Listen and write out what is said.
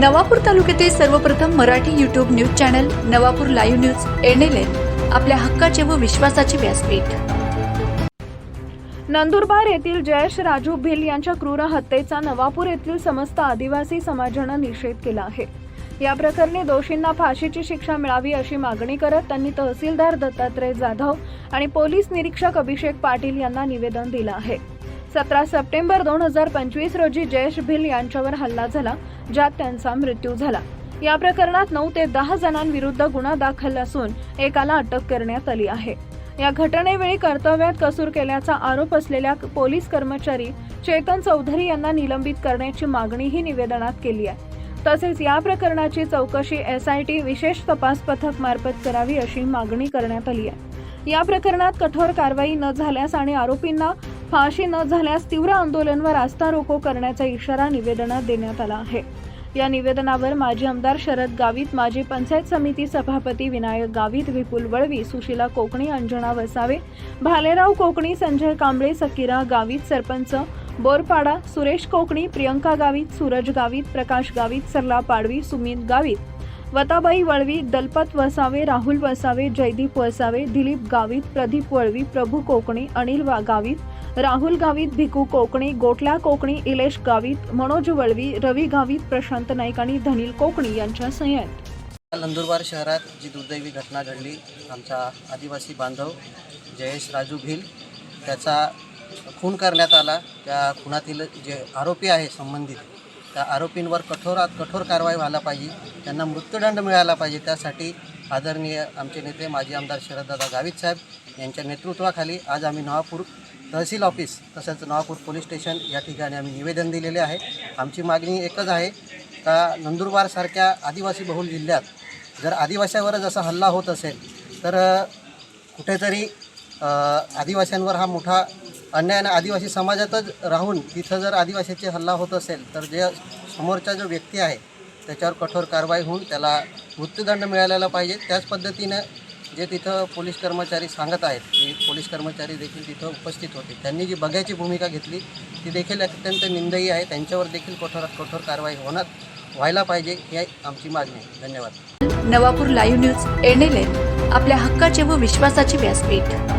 नवापूर तालुक्यातील सर्वप्रथम Marathi YouTube news channel Navapur live news NLN आपल्या हक्काचे व विश्वासाचे व्यासपीठ. नंदुरबार येथील जयेश राजू भिल यांच्या क्रूर हत्येचा नवापूर येथील समस्त आदिवासी समाजानं निषेध केला आहे. या प्रकरणी दोषींना फाशीची शिक्षा मिळावी अशी मागणी करत त्यांनी तहसीलदार दत्तात्रय जाधव आणि पोलीस निरीक्षक अभिषेक पाटील यांना निवेदन दिलं आहे. सतरा सप्टेंबर दोन हजार पंचवीस रोजी जयेश भिल यांच्यावर हल्ला झाला ज्यात त्यांचा मृत्यू झाला. या प्रकरणात नऊ ते दहा जणांविरुद्ध गुन्हा दाखल असून एकाला अटक करण्यात आली आहे. या घटनेवेळी कर्तव्यात कसूर केल्याचा आरोप असलेल्या पोलीस कर्मचारी चेतन चौधरी यांना निलंबित करण्याची मागणीही निवेदनात केली आहे. तसेच या प्रकरणाची चौकशी एस आय टी विशेष तपास पथक मार्फत करावी अशी मागणी करण्यात आली आहे. या प्रकरणात कठोर कारवाई न झाल्यास आणि आरोपींना फाशी न झाल्यास तीव्र आंदोलनवर व रास्ता रोको करण्याचा इशारा निवेदनात देण्यात आला आहे. या निवेदनावर माजी आमदार शरद गावित माजी पंचायत समिती सभापती विनायक गावित विपुल वळवी सुशीला कोकणी अंजना वसावे भालेराव कोकणी संजय कांबळे सकीरा गावित सरपंच बोरपाडा सुरेश कोकणी प्रियंका गावित सूरज गावित प्रकाश गावित सरला पाडवी सुमित गावित वताबाई वळवी दलपत वसावे राहुल वसावे जयदीप वसावे दिलीप गावित प्रदीप वळवी प्रभू कोकणी अनिल वा गावित राहुल गावित भिकू कोकणी गोटल्या कोकणी इलेश गावित मनोज वळवी रवी गावित प्रशांत नाईक आणि धनील कोकणी यांच्या संयत नंदुरबार शहरात जी दुर्दैवी घटना घडली आमचा आदिवासी बांधव जयेश राजू भिल त्याचा खून करण्यात आला. त्या खुनातील जे आरोपी आहे संबंधित त्या आरोपींवर कठोरात कठोर कारवाई व्हायला पाहिजे. त्यांना मृत्यूदंड मिळायला पाहिजे. त्यासाठी आदरणीय आमचे नेते माजी आमदार शरददादा गावित साहेब यांच्या नेतृत्वाखाली आज आम्ही नवापूर तहसील ऑफिस तसंच नवापूर पोलीस स्टेशन या ठिकाणी आम्ही निवेदन दिलेले आहे. आमची मागणी एकच आहे का नंदुरबारसारख्या आदिवासी बहुल जिल्ह्यात जर आदिवासीवरच असा हल्ला होत असेल तर कुठेतरी आदिवास्यांवर आदिवासींवर हा मोठा अन्याय आणि आदिवासी समाजातच राहून तिथं जर आदिवासीचे हल्ला होत असेल तर जे समोरचा जो व्यक्ती आहे त्याच्यावर कठोर कारवाई होऊन त्याला मृत्यूदंड मिळालेला पाहिजे. त्याच पद्धतीनं जे तिथं पोलीस कर्मचारी सांगत आहेत की पोलीस कर्मचारी देखील तिथं उपस्थित होते. त्यांनी जी बघायची भूमिका घेतली ती देखील अत्यंत निंदयी आहे. त्यांच्यावर देखील कठोर कठोर कारवाई होणार व्हायला पाहिजे ही आमची मागणी आहे. धन्यवाद. नवापूर लाईव्ह न्यूज एनएलएन आपल्या हक्काचे व विश्वासाचे व्यासपीठ.